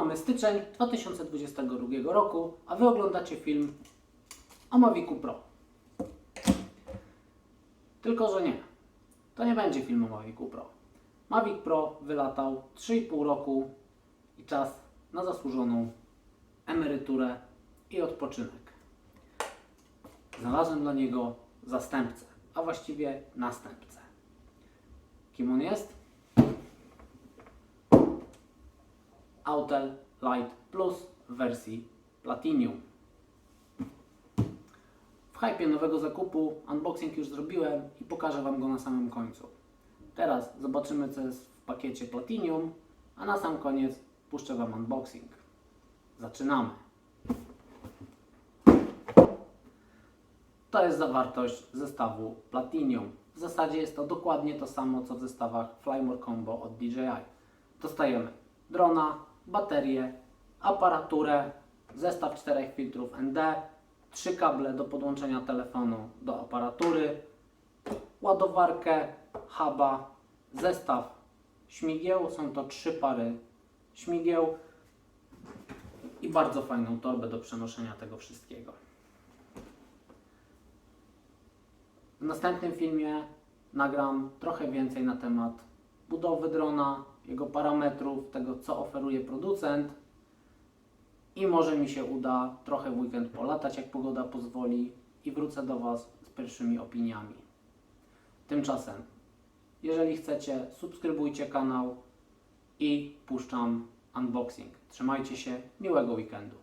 Mamy styczeń 2022 roku, a Wy oglądacie film o Mavicu Pro. Tylko, że nie. To nie będzie film o Mavicu Pro. Mavic Pro wylatał 3,5 roku i czas na zasłużoną emeryturę i odpoczynek. Znalazłem dla niego zastępcę, a właściwie następcę. Kim on jest? Autel Light Plus w wersji Platinum. W hypie nowego zakupu unboxing już zrobiłem i pokażę Wam go na samym końcu. Teraz zobaczymy co jest w pakiecie Platinum, a na sam koniec puszczę Wam unboxing. Zaczynamy. To jest zawartość zestawu Platinum. W zasadzie jest to dokładnie to samo co w zestawach Flymore Combo od DJI. Dostajemy drona, baterię, aparaturę, zestaw czterech filtrów ND, trzy kable do podłączenia telefonu do aparatury, ładowarkę, huba, zestaw śmigieł, są to trzy pary śmigieł i bardzo fajną torbę do przenoszenia tego wszystkiego. W następnym filmie nagram trochę więcej na temat budowy drona, jego parametrów, tego co oferuje producent i może mi się uda trochę w weekend polatać, jak pogoda pozwoli i wrócę do Was z pierwszymi opiniami. Tymczasem, jeżeli chcecie, subskrybujcie kanał i puszczam unboxing. Trzymajcie się, miłego weekendu.